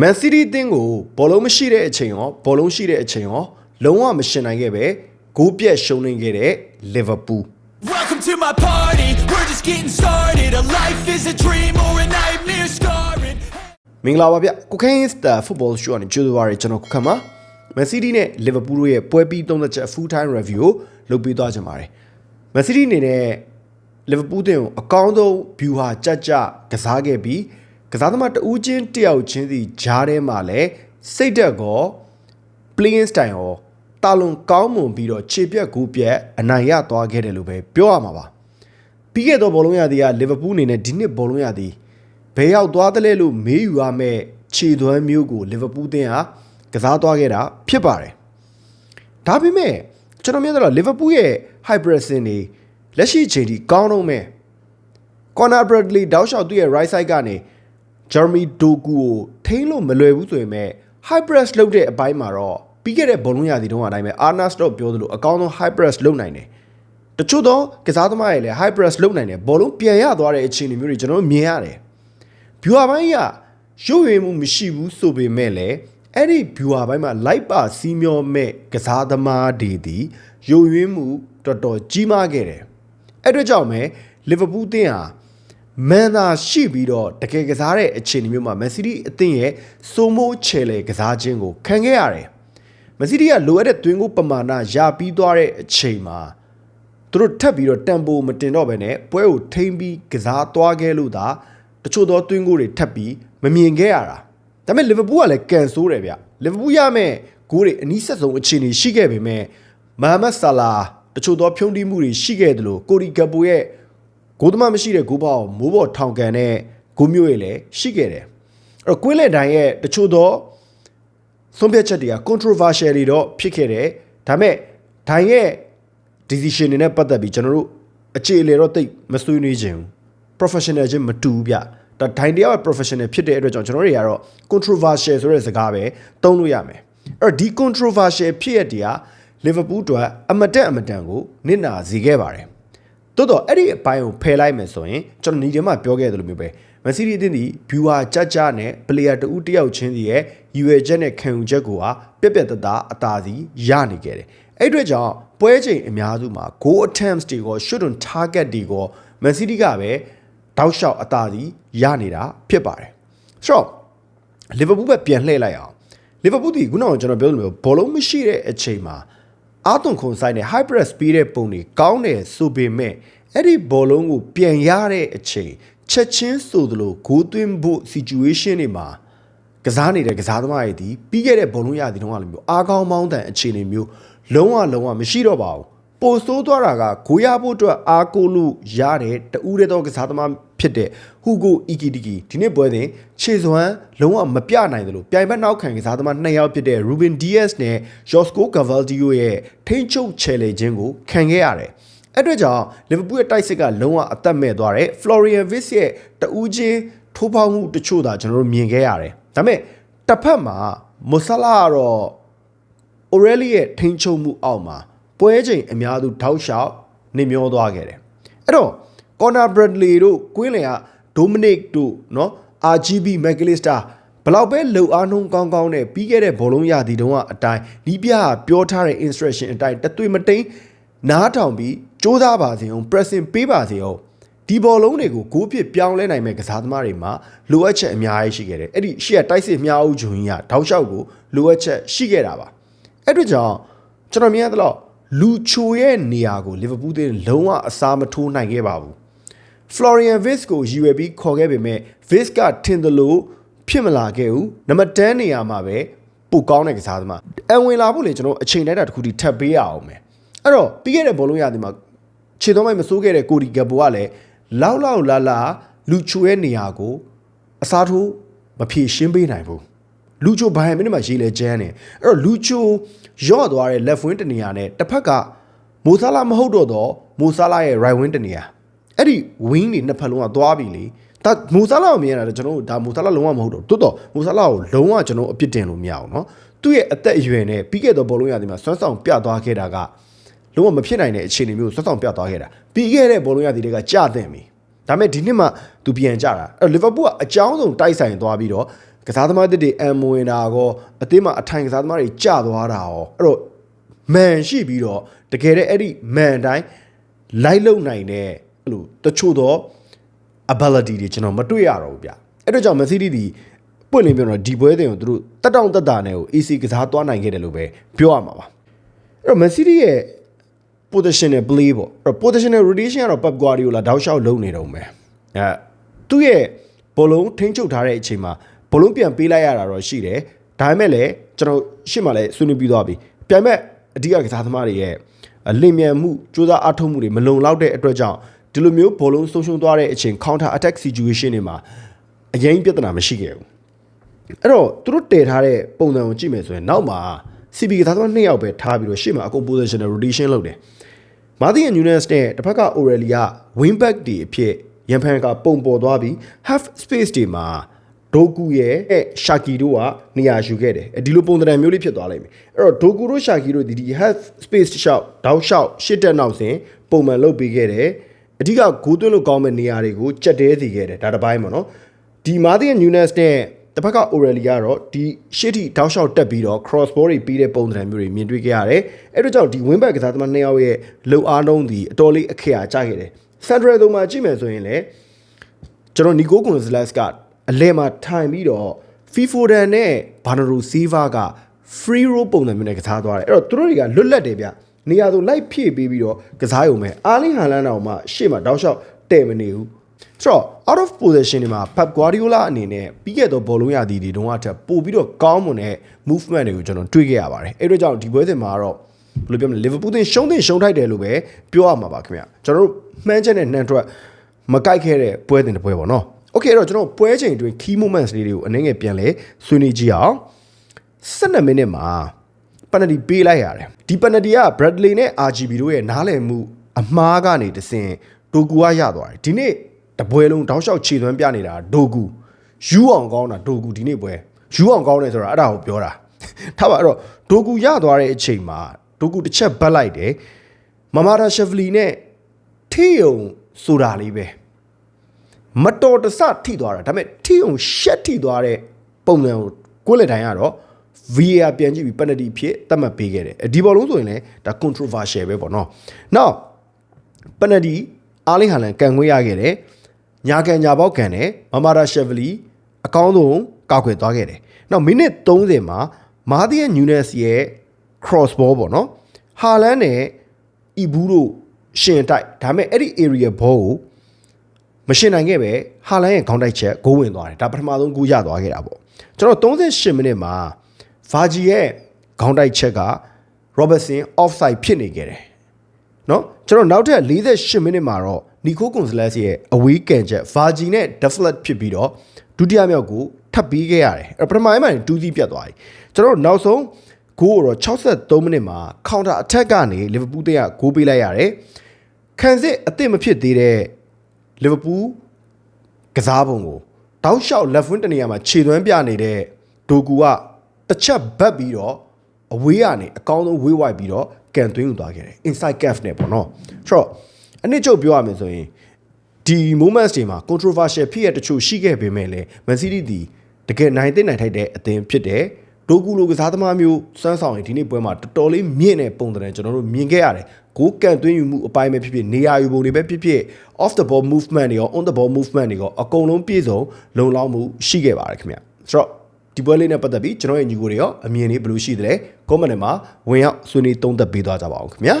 မန်စီးတီးအသင်းကိုဘောလုံးမရှိတဲ့အချိန်ရောဘောလုံးရှိတဲ့အချိန်ရောလုံးဝမရှင်နိုင်ခဲ့ပဲဂိုးပြက်ရှုံးနေခဲ့တဲ့လီဗာပူး Welcome to my party. We're just getting started. A life is a dream or a nightmare scarring. မင်္ဂလာပါဗျကိုခိုင်းစတာဖုတ်ဘောရှိုးကနေကြိုးစားရကျွန်တော်ခုခတ်မှာမန်စီးတီးနဲ့လီဗာပူးတို့ရဲ့ပွဲပြီး30ချက် full time review ကိုလုပ်ပြီးသွားကြပါတယ်မန်စီးတီးအနေနဲ့လီဗာပူးတင်ကိုအကောင်းဆုံး view ဟာကြကြကစားခဲ့ပြီး ကစားသမားတဦးချင်းတယောက်ချင်းစီဂျားထဲမှာလည်းစိတ်သက်ကော playing style ရောတာလွန်ကောင်းမွန်ပြီးတော့ခြေပြက်ကူးပြက်အနိုင်ရသွားခဲ့တယ်လို့ပဲပြောရမှာပါပြီးခဲ့သောဘောလုံးရသည်ကလီဗာပူးအနေနဲ့ဒီနှစ်ဘောလုံးရသည်ဘယ်ရောက်သွားတယ်လဲလို့မေးယူရမယ့်ခြေသွမ်းမျိုးကိုလီဗာပူးအသင်းဟာကစားသွားခဲ့တာဖြစ်ပါတယ်ဒါပေမဲ့ကျွန်တော်မြင်တော့လီဗာပူးရဲ့ high pressing တွေလက်ရှိအချိန်ထိကောင်းတော့မဲ့ Conor Bradley တောက်လျှောက်သူ့ရဲ့ right side ကနေ Jeremy Doku ကိုထိန်းလို့မလွယ်ဘူးဆိုရင်မဲ့ high press လုပ်တဲ့အပိုင်းမှာတော့ပြီးခဲ့တဲ့ဘောလုံးရာသီတုန်းကအတိုင်းပဲ Arna Slot ပြောသလိုအကောင်းဆုံး high press လုပ်နိုင်တယ်။တချို့သောကစားသမားတွေလည်း high press လုပ်နိုင်တယ်ဘောလုံးပြန်ရသွားတဲ့အခြေအနေမျိုးတွေကျွန်တော်တို့မြင်ရတယ်။ viewer ဘိုင်းကရုပ်ရည်မှုမရှိဘူးဆိုပေမဲ့လည်းအဲ့ဒီ viewer ဘိုင်းမှာလိုက်ပါစီးမျောမဲ့ကစားသမားတွေဒီရုပ်ရင်းမှုတော်တော်ကြီးမားခဲ့တယ်။အဲ့အတွက်ကြောင့်ပဲလီဗာပူးအသင်းဟာ မန်သာရှိပြီးတော့တကယ်ကစားတဲ့အခြေအနေမျိုးမှာမန်စီးတီးအသင်းရဲ့စိုးမိုးချယ်လေကစားခြင်းကိုခံခဲ့ရတယ်။မန်စီးတီးကလိုအပ်တဲ့သွင်းကိုပမာဏရပြီးသွားတဲ့အချိန်မှာသူတို့ထပ်ပြီးတော့တန်ပိုမတင်တော့ဘဲနဲ့ပွဲကိုထိမ့်ပြီးကစားသွားခဲ့လို့သာတချို့သောသွင်းကိုတွေထပ်ပြီးမမြင်ခဲ့ရတာ။ဒါပေမဲ့လီဗာပူးကလည်းကန်ဆိုးတယ်ဗျ။လီဗာပူးရမယ့်ဂိုးတွေအနည်းဆက်ဆုံးအခြေအနေရှိခဲ့ပေမဲ့မဟာမက်ဆာလာတချို့သောဖြုံးတိမှုတွေရှိခဲ့တယ်လို့ကိုရီဂပ်ပိုရဲ့ ဂိုးသမားမရှိတဲ့ဂိုးပေါက်မိုးပေါ်ထောင်ကန်တဲ့ဂိုးမျိုးတွေလည်းရှိခဲ့တယ်အဲ့တော့ကွင်းလက်တိုင်းရဲ့တချို့သောဆုံးဖြတ်ချက်တွေက controversial တွေတော့ဖြစ်ခဲ့တယ်ဒါပေမဲ့ဒိုင်ရဲ့ decision တွေနဲ့ပတ်သက်ပြီးကျွန်တော်တို့အခြေအလေတော့တိတ်မဆွေးနွေးခြင်းဘူး professional ချင်းမတူဘူးဗျဒါဒိုင်တရား professional ဖြစ်တဲ့အတွက်ကြောင့်ကျွန်တော်တို့တွေကတော့ controversial ဆိုတဲ့စကားပဲသုံးလို့ရမယ်အဲ့တော့ဒီ controversial ဖြစ်ရတဲ့ Liverpool အတွက်အမတက်အမတန်ကိုနစ်နာစေခဲ့ပါတယ် တိုးတော့အဲ့ဒီအပိုင်းကိုဖယ်လိုက်မယ်ဆိုရင်ကျွန်တော်ညီတယ်မှာပြောခဲ့သလိုမျိုးပဲမန်စီးတီးအသင်းဒီ viewer ကြကြနဲ့ player တဦးတယောက်ချင်းစီရဲ့ယူရချက်နဲ့ခံယူချက်ကိုဟာပြက်ပြက်တသားအသာစီရနေခဲ့တယ်အဲ့အတွက်ကြောင့်ပွဲချိန်အများစုမှာ goal attempts တွေကော shot on target တွေကောမန်စီးတီးကပဲတောက်လျှောက်အသာစီရနေတာဖြစ်ပါတယ်ဆိုတော့လီဗာပူးပဲပြန်လှည့်လိုက်အောင်လီဗာပူးဒီခုနကကျွန်တော်ပြောသလိုမျိုးဘောလုံးမရှိတဲ့အချိန်မှာ အာသွန်ခွန်ဆိုင်နဲ့ high press ပေးတဲ့ပုံတွေကောင်းတယ်ဆိုပေမဲ့အဲ့ဒီဘောလုံးကိုပြန်ရတဲ့အချိန်ချက်ချင်းဆိုသလိုဂိုးသွင်းဖို့ situation တွေမှာကစားနေတဲ့ကစားသမားတွေဒီပြီးခဲ့တဲ့ဘောလုံးရသည်တုန်းကလိုမျိုးအားကောင်းမောင်းတန်အခြေအနေမျိုးလုံးဝလုံးဝမရှိတော့ပါဘူး ပိုဆိုးသွားတာကဂိုးရဖို့အတွက်အားကိုးလို့ရတဲ့တူးတဲ့တော့ကစားသမားဖြစ်တဲ့ဟူဂိုအီကီတီကီဒီနေ့ပွဲစဉ်ခြေစွမ်းလုံးဝမပြနိုင်တယ်လို့ပြိုင်ဘက်နောက်ခံကစားသမားနှစ်ယောက်ဖြစ်တဲ့ Ruben Diaz နဲ့ Josco Cavaldio ရဲ့ထိန်းချုပ်ချယ်လေခြင်းကိုခံခဲ့ရတယ်။အဲ့အတွက်ကြောင့်လီဗာပူးရဲ့တိုက်စစ်ကလုံးဝအသက်မဲ့သွားတယ်။ Florian Wirtz ရဲ့တူးချင်းထိုးပေါက်မှုတချို့သာကျွန်တော်တို့မြင်ခဲ့ရတယ်။ဒါပေမဲ့တစ်ဖက်မှာမူဆလာကတော့ O'Reilly ရဲ့ထိန်းချုပ်မှုအောက်မှာ ပွဲချိန်အများစုထောက်လျှောက်နေမျောသွားခဲ့တယ်။အဲ့တော့ Conor Bradley တို့ကွင်းလင်က Dominic တို့เนาะ RGB McAllister ဘလောက်ပဲလှုပ်အားနှုံးကောင်းကောင်းနဲ့ပြီးခဲ့တဲ့ဘောလုံးရသည်တုန်းကအတိုင်းဒီပြကပြောထားတဲ့ instruction အတိုင်းတသွေမတိန်နားထောင်ပြီးစူးစမ်းပါစေအောင် pressing ပေးပါစေအောင်ဒီဘောလုံးတွေကိုဂိုးဖြစ်ပြောင်းလဲနိုင်မဲ့ကစားသမားတွေမှာလိုအပ်ချက်အများကြီးရှိခဲ့တယ်အဲ့ဒီရှေ့ကတိုက်စစ်မြားဦးဂျွန်ကြီးကတောက်လျှောက်ကိုလိုအပ်ချက်ရှိခဲ့တာပါအဲ့အတွက်ကြောင့်ကျွန်တော်မြင်ရသလောက် လူချိုရဲ့နေရာကိုလီဗာပူးတင်းလုံးဝအစားမထိုးနိုင်ခဲ့ပါဘူး Florian Wirtz ကိုရည်ရွယ်ပြီးခေါ်ခဲ့ပေမဲ့ Wirtz ကထင်တယ်လို့ဖြစ်မလာခဲ့ဘူးနံပါတ်10နေရာမှာပဲပိုကောင်းတဲ့ကစားသမားအဝင်လာဖို့လေကျွန်တော်အချိန်တိုင်းတာတစ်ခုထိထပ်ပေးရအောင်မယ်အဲ့တော့ပြီးခဲ့တဲ့ဘောလုံးရသည်မှာခြေသွမ်းမိုက်မစိုးခဲ့တဲ့ကိုဒီဂဘိုကလည်းလောက်လောက်လာလာလူချိုရဲ့နေရာကိုအစားထိုးမဖြေရှင်းပေးနိုင်ဘူး လူချိုဘိုင်မင်းမှာရေးလဲကျန်းတယ်အဲ့တော့လူချိုရော့သွားတဲ့ left wing တနေရာနဲ့တစ်ဖက်ကမိုဆာလာမဟုတ်တော့တော့မိုဆာလာရဲ့ right wing တနေရာအဲ့ဒီ wing တွေနှစ်ဖက်လုံးကသွားပြီလေဒါမိုဆာလာကိုမြင်ရတာကျွန်တော်တို့ဒါမိုဆာလာလုံးဝမဟုတ်တော့တိုးတော့မိုဆာလာကိုလုံးဝကျွန်တော်အပြစ်တင်လို့မရအောင်เนาะသူ့ရဲ့အသက်အရွယ်နဲ့ပြီးခဲ့တဲ့ဘောလုံးရာသီမှာဆွမ်းဆောင်ပြသွားခဲ့တာကလုံးဝမဖြစ်နိုင်တဲ့အခြေအနေမျိုးဆွမ်းဆောင်ပြသွားခဲ့တာပြီးခဲ့တဲ့ဘောလုံးရာသီတွေကကြာတဲ့ပြီဒါပေမဲ့ဒီနှစ်မှသူပြန်ကြတာအဲ့လီဗာပူးကအကြောင်းဆုံးတိုက်ဆိုင်သွားပြီးတော့ ကကစားသမားတစ်တွေအံမဝင်တာကောအသင်းမှာအထိုင်ကစားသမားတွေကျသွားတာရောအဲ့တော့မန်ရှိပြီးတော့တကယ်တဲ့အဲ့ဒီမန်တိုင်းလိုက်လုံနိုင်တဲ့အဲ့လိုတချို့တော့ ability တွေကျွန်တော်မတွေ့ရတော့ဘူးဗျအဲ့တော့ကြောင့် Man City ဒီပွင့်လင်းပြောတော့ဒီပွဲတင်ကိုသူတို့တက်တောင့်တက်တာနဲ့ကို AC ကစားသွားနိုင်ခဲ့တယ်လို့ပဲပြောရမှာပါအဲ့တော့ Man City ရဲ့ positional play ပေါ့အဲ့တော့ positional rotation ကတော့ Pep Guardiola တောက်လျှောက်လုံးနေတော့မယ်အဲသူ့ရဲ့ဘောလုံးထိန်းချုပ်ထားတဲ့အချိန်မှာ ဘောလုံးပြန်ပေးလိုက်ရတာတော့ရှိတယ်ဒါပေမဲ့လည်းကျွန်တော်ရှေ့မှာလည်းဆွေးနွေးပြီးသွားပြီပြန်မဲ့အဓိကကစားသမားတွေရဲ့လင်မြန်မှုစူးစမ်းအားထုတ်မှုတွေမလုံလောက်တဲ့အတွက်ကြောင့်ဒီလိုမျိုးဘောလုံးဆုံးရှုံးသွားတဲ့အချိန် counter attack situation တွေမှာအရင်ပြဿနာမရှိခဲ့ဘူးအဲ့တော့သူတို့တည်ထားတဲ့ပုံစံကိုကြည့်မယ်ဆိုရင်နောက်မှာ CB ကစားသမားနှစ်ယောက်ပဲထားပြီးတော့ရှေ့မှာအကုန် positional rotation လုပ်တယ်မာသီယန်ယူနက်စ်နဲ့တစ်ဖက်က Aurelia wingback တွေအဖြစ်ရန်ဖန်ကပုံပေါ်သွားပြီး half space တွေမှာ ဒိုကူရဲ့ရှာကီတို့ကနေရာယူခဲ့တယ်ဒီလိုပုံစံမျိုးလေးဖြစ်သွားလိမ့်မယ်အဲ့တော့ဒိုကူတို့ရှာကီတို့ဒီဒီ half space တစ်လျှောက်တောက်လျှောက်ရှစ်တက်နောက်စဉ်ပုံမှန်လုပ်ပေးခဲ့တယ်အဓိကဂိုးသွင်းလို့ကောင်းမဲ့နေရာတွေကိုကြက်တဲစီခဲ့တယ်ဒါတစ်ပိုင်းပေါ့နော်ဒီမာသီယန်ယူနက်စ်နဲ့တစ်ဖက်က Aurelia ကတော့ဒီရှေ့ထိတောက်လျှောက်တက်ပြီးတော့ cross ball တွေပြီးတဲ့ပုံစံမျိုးတွေမြင်တွေ့ခဲ့ရတယ်အဲ့တော့ကြောင့်ဒီ wing back ကစားသမားနှစ်ယောက်ရဲ့လုံအားလုံးဒီအတော်လေးအခရာကျခဲ့တယ် Central တုံးမှာကြည့်မယ်ဆိုရင်လည်းကျွန်တော်နီကိုကွန်ဇလက်စ်က အလဲမှာထိုင်ပြီးတော့ Fifoden နဲ့ဘာနရိုစီဗာက free roll ပုံစံမျိုးနဲ့ကစားသွားတယ်အဲ့တော့သူတို့တွေကလွတ်လပ်တယ်ဗျနေရာဆိုလိုက်ဖြည့်ပေးပြီးတော့ကစားရုံပဲအာလင်းဟာလန်တော်မှရှေ့မှာတောက်လျှောက်တဲ့မနေဘူးဆိုတော့ out of position တွေမှာ Pep Guardiola အနေနဲ့ပြီးခဲ့သောဘောလုံးရသည်တွေတုန်းကထပ်ပို့ပြီးတော့ကောင်းမွန်တဲ့ movement တွေကိုကျွန်တော်တွေ့ခဲ့ရပါတယ်အဲ့တော့ကြောင့်ဒီပွဲစဉ်မှာတော့ဘယ်လိုပြောမလဲ Liverpool တင်ရှုံးတင်ရှုံးထိုက်တယ်လို့ပဲပြောရမှာပါခင်ဗျကျွန်တော်တို့မှန်းချက်နဲ့နှံထွက်မကိုက်ခဲ့တဲ့ပွဲတင်တစ်ပွဲပေါ့နော် โอเคအဲ့တော့ကျွန်တော်ပွဲချိန်အတွင်း key moments လေးတွေကိုအနည်းငယ်ပြန်လဲဆွေးနွေးကြည့်အောင်12မိနစ်မှာပနတီပေးလိုက်ရတယ်ဒီပနတီက Bradley နဲ့ RGB တို့ရဲ့နားလည်မှုအမှားကနေတဆင်ဒိုကူကရသွားတယ်ဒီနေ့တပွဲလုံးတောက်လျှောက်ခြေသွမ်းပြနေတာဒိုကူယူအောင်ကောင်းတာဒိုကူဒီနေ့ပွဲယူအောင်ကောင်းတယ်ဆိုတာအဲ့ဒါကိုပြောတာထားပါအဲ့တော့ဒိုကူရသွားတဲ့အချိန်မှာဒိုကူတစ်ချက်ဘတ်လိုက်တယ်မမာရာရှက်ဗလီနဲ့ထေးုံဆိုတာလေးပဲ မတော်တဆထိသွားတာဒါပေမဲ့ထိအောင်ရှက်ထိသွားတဲ့ပုံစံကိုကိုယ်လက်တိုင်းကတော့ VAR ပြန်ကြည့်ပြီး penalty ဖြစ်သတ်မှတ်ပေးခဲ့တယ်ဒီဘောလုံးဆိုရင်လည်းဒါ controversial ပဲပေါ့နော်။ Now penalty အားလင်းဟာလန်ကန်ခွင့်ရခဲ့တယ်။ညာကန်ညာပေါက်ကန်တယ်မမာရာရှက်ဗလီအကောင်းဆုံးကောက်ခွေသွားခဲ့တယ်။နောက်မိနစ်30မှာမာသီယန်နျူနက်စ်ရဲ့ cross ball ပေါ့နော်။ဟာလန်နဲ့အီဘူးတို့ရှင်တိုက်ဒါပေမဲ့အဲ့ဒီ area ball ကို မရှင်နိုင်ခဲ့ပဲဟာလန်ရဲ့ခေါင်းတိုက်ချက်ဂိုးဝင်သွားတယ်ဒါပထမဆုံးဂိုးရသွားခဲ့တာပေါ့ကျွန်တော်38မိနစ်မှာဗာဂျီရဲ့ခေါင်းတိုက်ချက်က Robertson offside ဖြစ်နေခဲ့တယ်เนาะကျွန်တော်နောက်ထပ်48မိနစ်မှာတော့နီကိုကွန်စလက်ရဲ့အဝေးကန်ချက်ဗာဂျီနဲ့ deflect ဖြစ်ပြီးတော့ဒုတိယမြောက်ကိုထပ်ပြီးခဲ့ရတယ်အဲ့ပထမပိုင်းမှာ2စီးပြတ်သွားပြီကျွန်တော်နောက်ဆုံးဂိုးကိုတော့63မိနစ်မှာ counter attack ကနေလီဗာပူးတဲ့ကဂိုးပေးလိုက်ရတယ်ခံစစ်အသစ်မဖြစ်သေးတဲ့ လီဗာပူးကစားပုံကိုတောက်လျှောက် left wing တနေရာမှာခြေသွမ်းပြနေတဲ့ဒိုကူကတစ်ချက်ဘတ်ပြီးတော့အဝေးကနေအကောင်းဆုံးဝေးဝိုက်ပြီးတော့ကန်သွင်းယူသွားခဲ့တယ် inside calf နဲ့ပေါ့နော်ဆိုတော့အနည်းချုပ်ပြောရမယ်ဆိုရင်ဒီ moments တွေမှာ controversial ဖြစ်ရတချို့ရှိခဲ့ပေမဲ့လည်း Man City ဒီတကယ်နိုင်တဲ့နိုင်ထိုက်တဲ့အသင်းဖြစ်တယ်ဒိုကူလိုကစားသမားမျိုးစွမ်းဆောင်ရင်ဒီနေ့ပွဲမှာတော်တော်လေးမြင့်တဲ့ပုံစံနဲ့ကျွန်တော်တို့မြင်ခဲ့ရတယ် ကိုကန်သွင်းယူမှုအပိုင်းပဲဖြစ်ဖြစ်နေရာယူပုံတွေပဲဖြစ်ဖြစ် off the ball movement တွေရော on the ball movement တွေရောအကုန်လုံးပြည့်စုံလုံလောက်မှုရှိခဲ့ပါတယ်ခင်ဗျဆိုတော့ဒီပွဲလေးနဲ့ပတ်သက်ပြီးကျွန်တော်ရဲ့ညီကိုတွေရောအမြင်လေးဘယ်လိုရှိသလဲ comment ထဲမှာဝင်ရောက်ဆွေးနွေးသုံးသပ်ပေးသွားကြပါအောင်ခင်ဗျာ